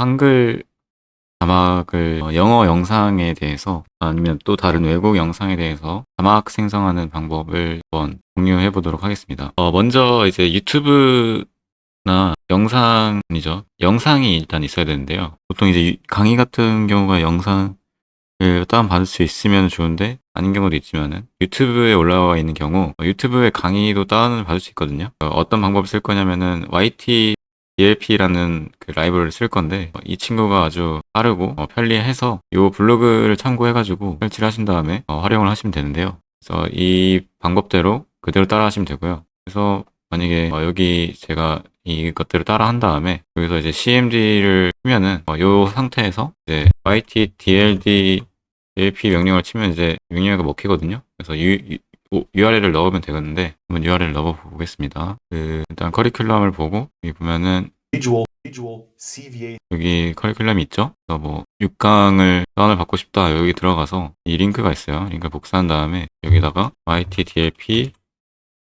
한글 자막을 어, 영어 영상에 대해서 아니면 또 다른 외국 영상에 대해서 자막 생성하는 방법을 한번 공유해 보도록 하겠습니다. 어, 먼저 이제 유튜브나 영상이죠. 영상이 일단 있어야 되는데요. 보통 이제 유- 강의 같은 경우가 영상을 다운받을 수 있으면 좋은데 아닌 경우도 있지만은 유튜브에 올라와 있는 경우 어, 유튜브의 강의도 다운을 받을 수 있거든요. 어, 어떤 방법을 쓸 거냐면은 YT DLP라는 그 라이브러리를 쓸 건데 어, 이 친구가 아주 빠르고 어, 편리해서 이 블로그를 참고해가지고 설치를 하신 다음에 어, 활용을 하시면 되는데요. 그래서 이 방법대로 그대로 따라 하시면 되고요. 그래서 만약에 어, 여기 제가 이것들을 따라 한 다음에 여기서 이제 CMD를 치면은 어, 이 상태에서 이제 YT DLD LP 명령을 치면 이제 명령어가 먹히거든요. 그래서 URL을 넣으면 되겠는데 한번 URL을 넣어 보겠습니다. 그 일단 커리큘럼을 보고 여기 보면은 여기 커리큘럼이 있죠. 그래서 뭐 6강을 다운을 받고 싶다. 여기 들어가서 이 링크가 있어요. 링크를 복사한 다음에 여기다가 YTDLP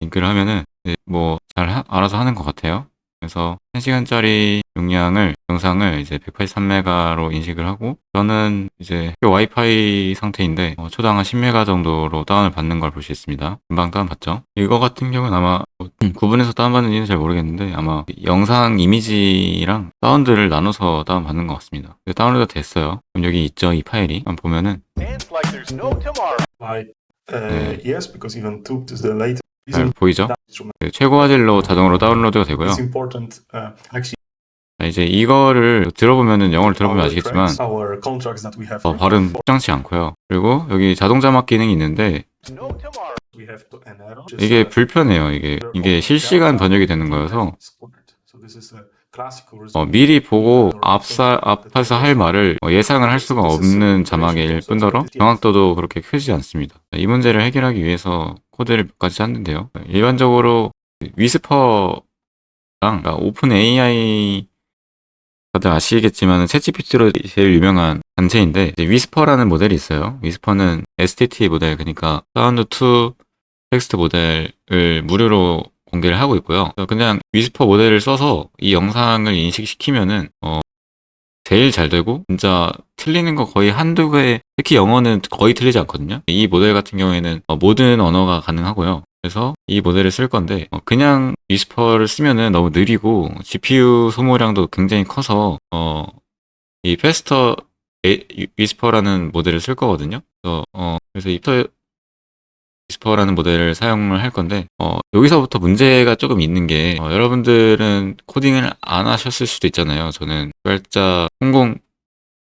링크를 하면은 뭐 잘 알아서 하는 것 같아요. 그래서 1시간짜리 용량을 영상을 이제 183메가로 인식을 하고 저는 이제 학교 와이파이 상태인데 어, 초당 한 10메가 정도로 다운을 받는 걸 볼 수 있습니다. 금방 다운 받죠. 이거 같은 경우는 아마 뭐 구분해서 다운 받는지는 잘 모르겠는데 아마 영상 이미지랑 사운드를 나눠서 다운 받는 것 같습니다. 근데 다운로드 됐어요. 그럼 여기 있죠 이 파일이 한번 보면은 Dance uh, 잘 보이죠? 그 최고 화질로 자동으로 다운로드가 되고요. uh, 이제 이거를 들어보면은 영어를 들어보면 아시겠지만 어, 발음 적당치 않고요. 그리고 여기 자동 자막 기능이 있는데. 이게 uh, 불편해요. 이게 이게 실시간 번역이 되는 거여서 어, 미리 보고 앞사 앞에서 할 말을 어, 예상을 할 수가 없는 자막일 뿐더러 정확도도 그렇게 크지 않습니다. 이 문제를 해결하기 위해서 코드를 몇 가지 짰는데요. 일반적으로 위스퍼랑 그러니까 오픈 AI 다들 아시겠지만 챗GPT로 제일 유명한 단체인데 위스퍼라는 모델이 있어요. 위스퍼는 STT 모델 그러니까 사운드 투 텍스트 모델을 무료로 공개를 하고 있고요. 그냥 위스퍼 모델을 써서 이 영상을 인식시키면은 어 제일 잘 되고 진짜 틀리는 거 거의 한두 개 특히 영어는 거의 틀리지 않거든요. 이 모델 같은 경우에는 어, 모든 언어가 가능하고요. 그래서 이 모델을 쓸 건데 어, 그냥 위스퍼를 쓰면은 너무 느리고 GPU 소모량도 굉장히 커서 어, 이 페스터 위스퍼라는 모델을 쓸 거거든요. 그래서 어, 그래서 이 페스터 위스퍼라는 모델을 사용을 할 건데 어, 여기서부터 문제가 조금 있는 게 어, 여러분들은 코딩을 안 하셨을 수도 있잖아요. 저는 개발자 공공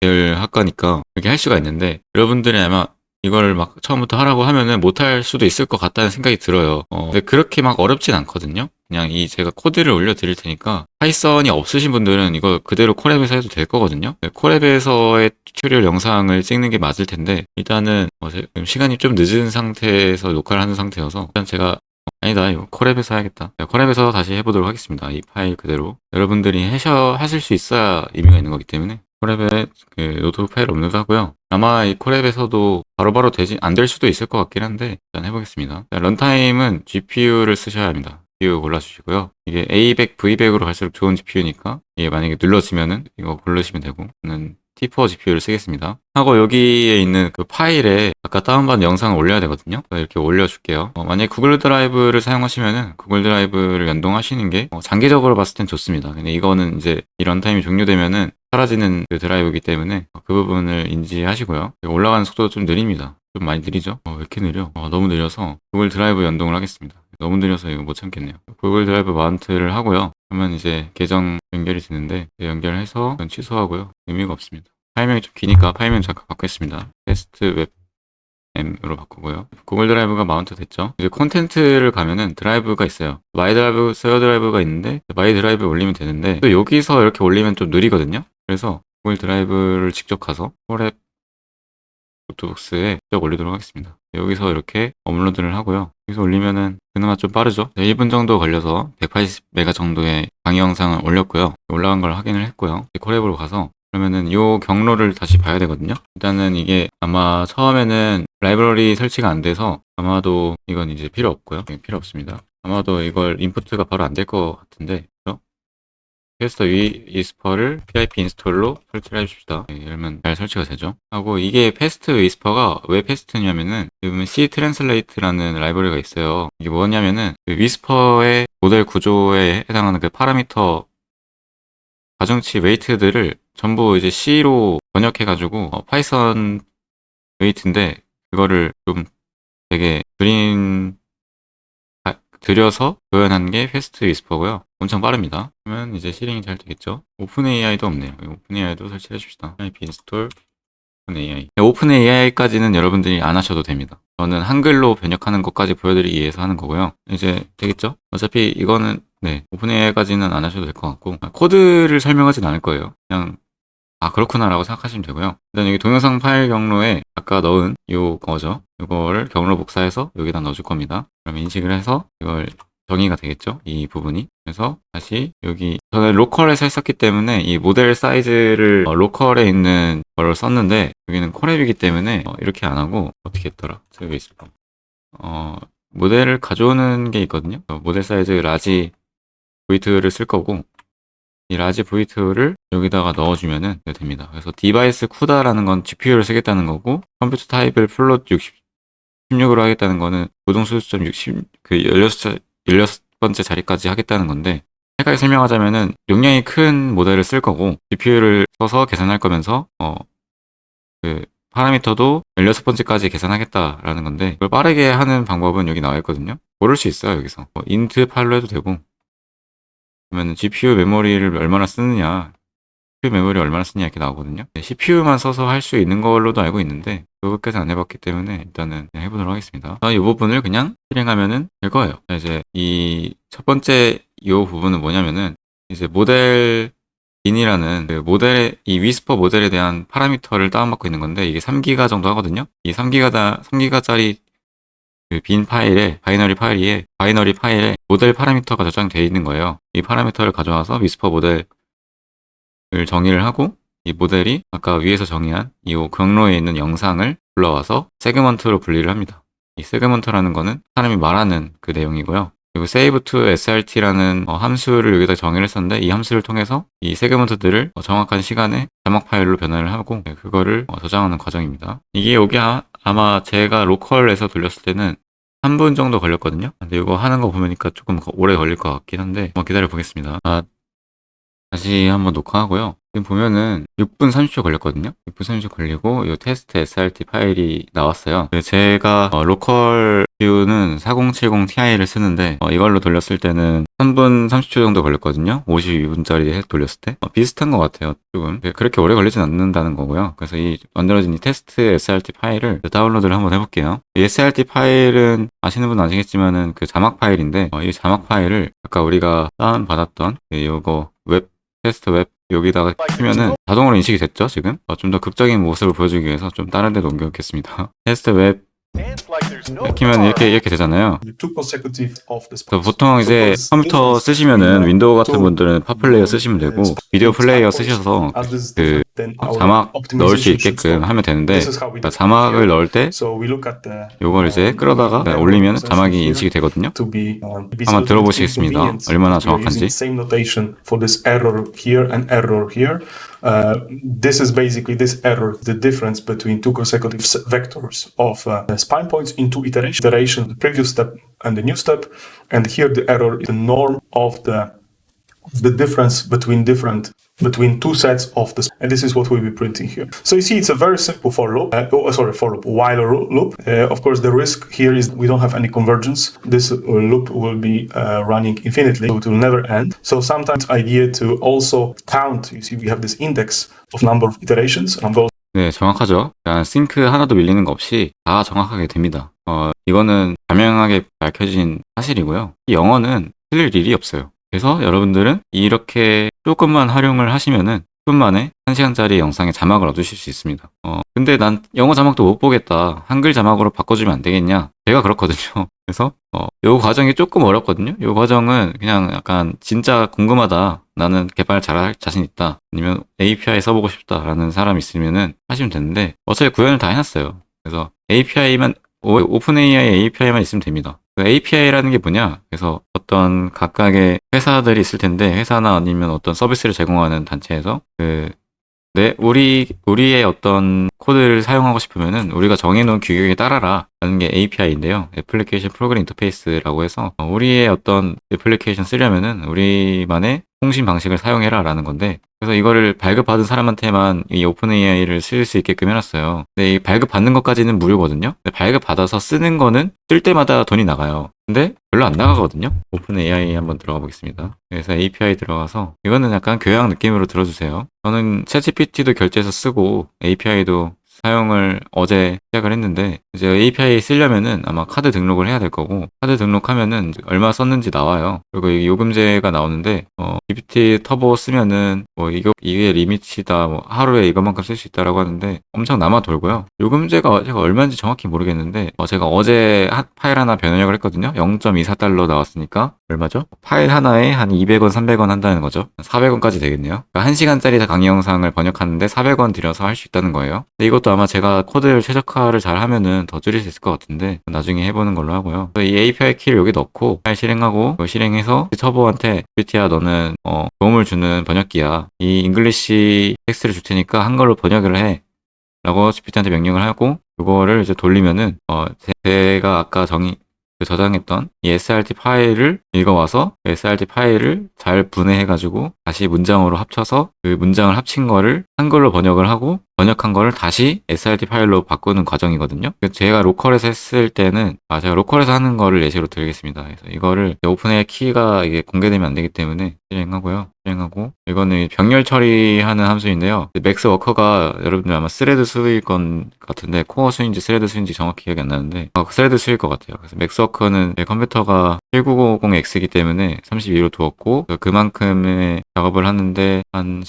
계열 학과니까 이렇게 할 수가 있는데 여러분들이 아마 이걸 막 처음부터 하라고 하면은 못할 수도 있을 것 같다는 생각이 들어요. 어, 근데 그렇게 막 어렵진 않거든요. 그냥 이 제가 코드를 올려 드릴 테니까 파이썬이 없으신 분들은 이거 그대로 콜앱에서 해도 될 거거든요. 네, 콜앱에서의 튜토리얼 영상을 찍는 게 맞을 텐데 일단은 어, 시간이 좀 늦은 상태에서 녹화를 하는 상태여서 일단 제가 아니다 이거 콜앱에서 해야겠다. 네, 콜앱에서 다시 해보도록 하겠습니다. 이 파일 그대로 여러분들이 하셔 하실 수 있어야 의미가 있는 거기 때문에 콜앱에 그 노트북 파일 업로드 하고요. 아마 이 콜앱에서도 바로바로 되지 안 될 수도 있을 것 같긴 한데 일단 해보겠습니다. 자, 런타임은 GPU를 쓰셔야 합니다. GPU 골라주시고요. 이게 A100, V100으로 갈수록 좋은 GPU니까 이게 만약에 눌러지면은 이거 고르시면 되고 저는 T4 GPU를 쓰겠습니다. 하고 여기에 있는 그 파일에 아까 다운받은 영상을 올려야 되거든요. 이렇게 올려줄게요. 어, 만약에 구글 드라이브를 사용하시면은 구글 드라이브를 연동하시는 게 어, 장기적으로 봤을 땐 좋습니다. 근데 이거는 이제 이 런타임이 종료되면은 사라지는 그 드라이브이기 때문에 그 부분을 인지하시고요. 올라가는 속도도 좀 느립니다. 좀 많이 느리죠? 어, 왜 이렇게 느려? 어, 너무 느려서 구글 드라이브 연동을 하겠습니다. 너무 느려서 이거 못 참겠네요. 구글 드라이브 마운트를 하고요. 그러면 이제 계정 연결이 되는데 연결해서 취소하고요. 의미가 없습니다. 파일명이 좀 기니까 파일명 잠깐 바꾸겠습니다. 테스트 웹 M으로 바꾸고요. 구글 드라이브가 마운트 됐죠. 이제 콘텐츠를 가면은 드라이브가 있어요. 마이 드라이브, 세어 드라이브가 있는데 마이 드라이브에 올리면 되는데 또 여기서 이렇게 올리면 좀 느리거든요. 그래서 구글 드라이브를 직접 가서 콜앱 노트북스에 직접 올리도록 하겠습니다. 여기서 이렇게 업로드를 하고요. 여기서 올리면은 그나마 좀 빠르죠. 1분 정도 걸려서 180메가 정도의 강의 영상을 올렸고요. 올라간 걸 확인을 했고요. 이제 콜앱으로 가서 그러면은 요 경로를 다시 봐야 되거든요. 일단은 이게 아마 처음에는 라이브러리 설치가 안 돼서 아마도 이건 이제 필요 없고요. 네, 필요 없습니다. 아마도 이걸 인풋가 바로 안 될 것 같은데 그죠? 테스터 위 위스퍼를 PIP 인스톨로 설치를 해줍시다. 네, 이러면 잘 설치가 되죠. 하고 이게 패스트 위스퍼가 왜 패스트냐면은 지금 C 트랜슬레이트라는 라이브러리가 있어요. 이게 뭐냐면은 그 위스퍼의 모델 구조에 해당하는 그 파라미터 가중치 웨이트들을 전부 이제 C로 번역해가지고 어, 파이썬 웨이트인데 그거를 좀 되게 아, 들여서 표현한 게 패스트 위스퍼고요. 엄청 빠릅니다. 그러면 이제 실행이 잘 되겠죠. 오픈 AI도 없네요. 오픈 AI도 설치해 줍시다. IP 인스톨 오픈 AI. 오픈 AI까지는 여러분들이 안 하셔도 됩니다. 저는 한글로 번역하는 것까지 보여드리기 위해서 하는 거고요. 이제 되겠죠? 어차피 이거는 네 오픈 AI까지는 안 하셔도 될 것 같고 아, 코드를 설명하진 않을 거예요. 그냥 아 그렇구나라고 생각하시면 되고요. 일단 여기 동영상 파일 경로에 아까 넣은 요 거죠. 이거를 경로 복사해서 여기다 넣어줄 겁니다. 그럼 인식을 해서 이걸 정의가 되겠죠. 이 부분이. 그래서 다시 여기 저는 로컬에서 했었기 때문에 이 모델 사이즈를 어, 로컬에 있는 걸 썼는데 여기는 콜앱이기 때문에 어, 이렇게 안 하고 어떻게 했더라? 저기 있을 거. 어 모델을 가져오는 게 있거든요. 어, 모델 사이즈 라지 V2를 쓸 거고 이 라지 V2를 여기다가 넣어주면은 됩니다. 그래서 디바이스 쿠다라는 건 GPU를 쓰겠다는 거고 컴퓨터 타입을 플롯 60, 16으로 하겠다는 거는 고동 수수점 60, 그 16, 16번째 자리까지 하겠다는 건데 간략하게 설명하자면은 용량이 큰 모델을 쓸 거고 GPU를 써서 계산할 거면서 어 그 파라미터도 16번째까지 계산하겠다라는 건데 이걸 빠르게 하는 방법은 여기 나와 있거든요. 고를 수 있어요 여기서. 뭐 인트 팔로 해도 되고. 그러면 GPU 메모리를 얼마나 쓰느냐 CPU 메모리 얼마나 쓰냐 이렇게 나오거든요. CPU만 써서 할 수 있는 걸로도 알고 있는데 그것까지 안 해봤기 때문에 일단은 해보도록 하겠습니다. 이 부분을 그냥 실행하면은 될 거예요. 자, 이제 이 첫 번째 이 부분은 뭐냐면은 이제 모델 인이라는 그 모델의 이 위스퍼 모델에 대한 파라미터를 다운받고 있는 건데 이게 3기가 정도 하거든요. 이 3기가다 3기가짜리 그 빈 파일에 바이너리 파일에 바이너리 파일에 모델 파라미터가 저장되어 있는 거예요. 이 파라미터를 가져와서 위스퍼 모델 을 정의를 하고 이 모델이 아까 위에서 정의한 이 경로에 있는 영상을 불러와서 세그먼트로 분리를 합니다. 이 세그먼트라는 거는 사람이 말하는 그 내용이고요. 그리고 save to srt라는 어, 함수를 여기다 정의를 했었는데 이 함수를 통해서 이 세그먼트들을 어, 정확한 시간에 자막 파일로 변환을 하고 네, 그거를 어, 저장하는 과정입니다. 이게 여기 아, 아마 제가 로컬에서 돌렸을 때는 3분 정도 걸렸거든요. 근데 이거 하는 거 보니까 조금 오래 걸릴 것 같긴 한데 한번 기다려 보겠습니다. 아, 다시 한번 녹화하고요. 지금 보면은 6분 30초 걸렸거든요. 6분 30초 걸리고 이 테스트 SRT 파일이 나왔어요. 그 제가 어, 로컬 뷰는 4070 Ti를 쓰는데 어, 이걸로 돌렸을 때는 3분 30초 정도 걸렸거든요. 52분짜리 해서 돌렸을 때 어, 비슷한 것 같아요. 조금 그렇게 오래 걸리진 않는다는 거고요. 그래서 이 만들어진 이 테스트 SRT 파일을 다운로드를 한번 해볼게요. 이 SRT 파일은 아시는 분은 아시겠지만은 그 자막 파일인데 어, 이 자막 파일을 아까 우리가 다운 받았던 이거 웹 테스트 웹 여기다가 치면은 자동으로 인식이 됐죠 지금? 어, 좀더 극적인 모습을 보여주기 위해서 좀 다른 데로 옮겨놓겠습니다. 테스트 웹 no 키면. 이렇게 이렇게 되잖아요. 그래서 보통 이제 컴퓨터 쓰시면은 윈도우 같은 분들은 팝플레이어 쓰시면 되고 비디오 플레이어 쓰셔서 그 자막 넣을 수 있게끔 하면 되는데 그러니까 자막을 넣을 때 요걸 이제 끌어다가 올리면 자막이 인식이 되거든요 한번 들어보시겠습니다. 얼마나 정확한지. Uh, this is basically this error, the difference between two consecutive vectors of uh, spine points in two iterations, iteration, the previous step and the new step. And here the error is the norm of the the difference between different between two sets of the and this is what we'll be printing here so you see it's a very simple for loop uh, oh sorry for loop while loop uh, of course the risk here is we don't have any convergence this uh, loop will be uh, running infinitely so it will never end so sometimes idea to also count you see we have this index of number of iterations I'm going 네 정확하죠 그냥 싱크 하나도 밀리는 거 없이 다 정확하게 됩니다 어 이거는 자명하게 밝혀진 사실이고요 이 영어는 틀릴 일이 없어요 그래서 여러분들은 이렇게 조금만 활용을 하시면은 10분 만에 1시간짜리 영상에 자막을 얻으실 수 있습니다. 어, 근데 난 영어 자막도 못 보겠다. 한글 자막으로 바꿔주면 안 되겠냐? 제가 그렇거든요. 그래서, 어, 요 과정이 조금 어렵거든요. 요 과정은 그냥 약간 진짜 궁금하다. 나는 개발 잘할 자신 있다. 아니면 API 써보고 싶다라는 사람 있으면은 하시면 되는데, 어차피 구현을 다 해놨어요. 그래서 API만, 오픈 AI API만 있으면 됩니다. API라는 게 뭐냐? 그래서 어떤 각각의 회사들이 있을 텐데 회사나 아니면 어떤 서비스를 제공하는 단체에서 그 네, 우리 우리의 어떤 코드를 사용하고 싶으면은 우리가 정해놓은 규격에 따라라 라는 게 API인데요. 애플리케이션 프로그램 인터페이스라고 해서 어, 우리의 어떤 애플리케이션 쓰려면은 우리만의 통신 방식을 사용해라 라는 건데 그래서 이거를 발급받은 사람한테만 이 오픈 AI를 쓸 수 있게끔 해놨어요. 근데 이 발급받는 것까지는 무료거든요. 근데 발급받아서 쓰는 거는 쓸 때마다 돈이 나가요. 근데 별로 안 나가거든요. 오픈 AI 한번 들어가 보겠습니다. 그래서 API 들어가서 이거는 약간 교양 느낌으로 들어주세요. 저는 챗GPT도 결제해서 쓰고 API도 사용을 어제 시작을 했는데 이제 API 쓰려면은 아마 카드 등록을 해야 될 거고 카드 등록하면은 얼마 썼는지 나와요. 그리고 이 요금제가 나오는데 어 GPT 터보 쓰면은 뭐 이거 이게 리미치다 뭐 하루에 이것만큼 쓸 수 있다라고 하는데 엄청 남아 돌고요. 요금제가 제가 얼마인지 정확히 모르겠는데 어 제가 어제 한 파일 하나 변형을 했거든요. 0.24달러 나왔으니까 얼마죠? 파일 하나에 한 200원, 300원 한다는 거죠. 400원까지 되겠네요. 그러니까 1시간짜리 강의 영상을 번역하는데 400원 들여서 할 수 있다는 거예요. 근데 이것도 아마 제가 코드를 최적화를 잘 하면은 더 줄일 수 있을 것 같은데 나중에 해보는 걸로 하고요. 이 API 키를 여기 넣고 파일 실행하고 이거 실행해서 터보한테 BT야 너는 어, 도움을 주는 번역기야. 이 잉글리시 텍스트를 줄 테니까 한글로 번역을 해. 라고 GPT한테 명령을 하고 그거를 이제 돌리면은 어 제- 제가 아까 정의 그 저장했던 이 SRT 파일을 읽어와서 그 SRT 파일을 잘 분해해가지고 다시 문장으로 합쳐서 그 문장을 합친 거를 한글로 번역을 하고 번역한 거를 다시 SRT 파일로 바꾸는 과정이거든요. 그 제가 로컬에서 했을 때는 아 제가 로컬에서 하는 거를 예시로 들겠습니다. 그래서 이거를 오픈의 키가 이게 공개되면 안 되기 때문에 실행하고요. 실행하고 이거는 병렬 처리하는 함수인데요. 맥스 워커가 여러분들 아마 스레드 수일 건 같은데 코어 수인지 스레드 수인지 정확히 기억이 안 나는데 어, 스레드 수일 것 같아요. 그래서 맥스 워커는 제 컴퓨터가 1950X이기 때문에 32로 두었고 그만큼의 작업을 하는데 한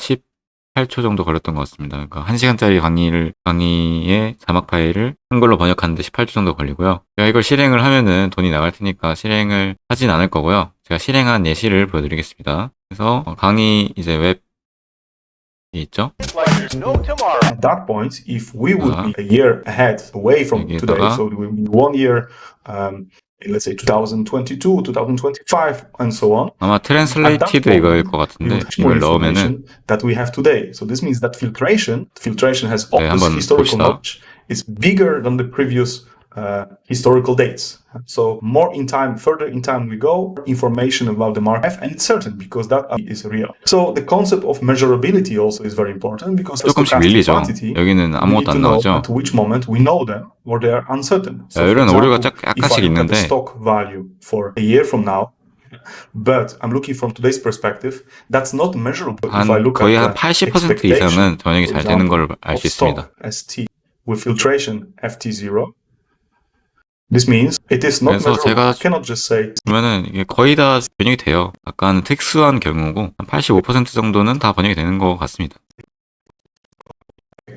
18초 정도 걸렸던 것 같습니다. 그러니까 1시간짜리 강의를 강의의 자막 파일을 한글로 번역하는데 18초 정도 걸리고요. 제가 이걸 실행을 하면은 돈이 나갈 테니까 실행을 하진 않을 거고요. 제가 실행한 예시를 보여드리겠습니다. 그래서 어, 강의 이제 웹이 있죠. At that point, if we would Uh-huh. be a year ahead away from today, so we be one year, um, let's say 2022, 2025, and so on. 아마 트랜슬레이티드 이거일 것 같은데 you have more 이걸 넣으면은 information that we have today. So this means that filtration, filtration has all 네, this 한번 historical 봅시다. knowledge. It's bigger than the previous uh, historical dates. So more in time, further in time we go, information about the mark and it's certain because that is real. So the concept of measurability also is very important because the 조금씩 stochastic 밀리죠. quantity 여기는 we need 아무것도 to 안 know 나오죠. at which moment we know them or they are uncertain. 자, for 이런 오류가 짝- example, if I 약간씩 look at the 있는데 stock value for a year from now, but I'm looking from today's perspective, that's not measurable. If I 한 look 거의 한 at the 80% expectation, 이상은 번역이 for 잘 되는 example, 걸 알 of 수 있습니다. stock ST with filtration FT0, this means it is not 그래서 measurable. 제가- I cannot just say 그러면은 이게 거의 다 번역이 돼요. 약간 특수한 경우고 한 85% 정도는 다 번역이 되는 것 같습니다.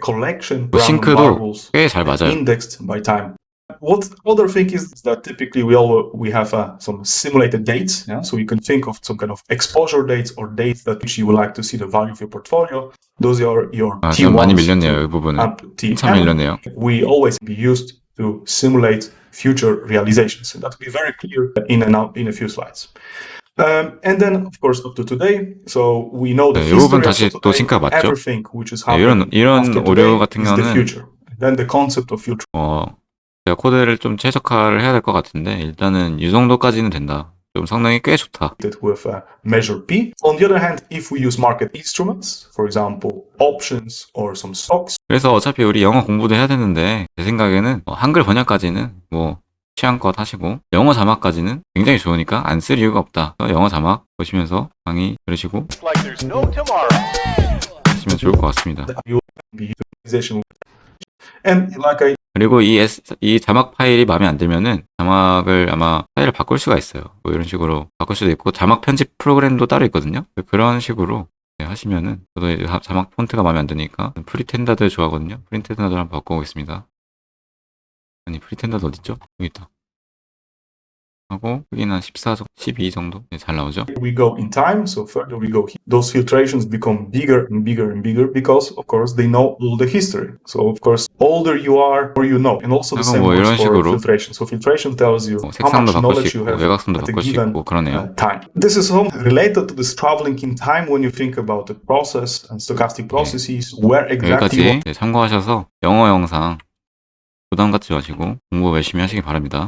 collection 그 random 싱크도 variables 꽤 잘 맞아요. indexed by time. What other thing is that typically we all we have uh, some simulated dates, yeah? so you can think of some kind of exposure dates or dates that which you would like to see the value of your portfolio. Those are your 아, 지금 T1s 많이 밀렸네요. 이 부분은 up to 참 Tn. 밀렸네요. We always be used to simulate future realizations, and that will be very clear in out in a few slides. Um, and then, of course, up to today. So we know the 네, history 다시 of 또 today, 싱크가 맞죠? everything which is 네, happening 이런 이런 after 오류 같은 is the 경우는 future. Then the concept of future. 어 제가 코드를 좀 최적화를 해야 될 것 같은데 일단은 이 정도까지는 된다. 좀 성능이 꽤 좋다. with uh, measure P. On the other hand, if we use market instruments, for example, options or some stocks, 그래서 어차피 우리 영어 공부도 해야 되는데 제 생각에는 어, 한글 번역까지는 뭐 취향껏 하시고 영어 자막까지는 굉장히 좋으니까 안 쓸 이유가 없다. 영어 자막 보시면서 강의 들으시고 It's like there's no tomorrow. 하시면 좋을 것 같습니다. And like I 그리고 이, S, 이 자막 파일이 마음에 안 들면은 자막을 아마 파일을 바꿀 수가 있어요. 뭐 이런 식으로 바꿀 수도 있고 자막 편집 프로그램도 따로 있거든요. 그런 식으로 네, 하시면은 저도 이제 자- 자막 폰트가 마음에 안 드니까 프리텐더드 좋아하거든요. 프리텐더드 한번 바꿔보겠습니다. 아니 프리텐더드 어딨죠? 여기 있다. 하고 크기는 14, 12 정도 네, 잘 나오죠. we go in time, so further we go, those filtrations become bigger and bigger and bigger because, of course, they know all the history. So, of course, older you are, more you know. And also the same 뭐 이런 for filtration. So, filtration tells you 뭐 how much knowledge 수 you have 외곽선도 at a given 있고 그러네요. uh, time. This is all related to this traveling in time when you think about the process and stochastic processes, where exactly 여기까지 네, 참고하셔서 영어 영상 부담 갖지 마시고 공부 열심히 하시기 바랍니다.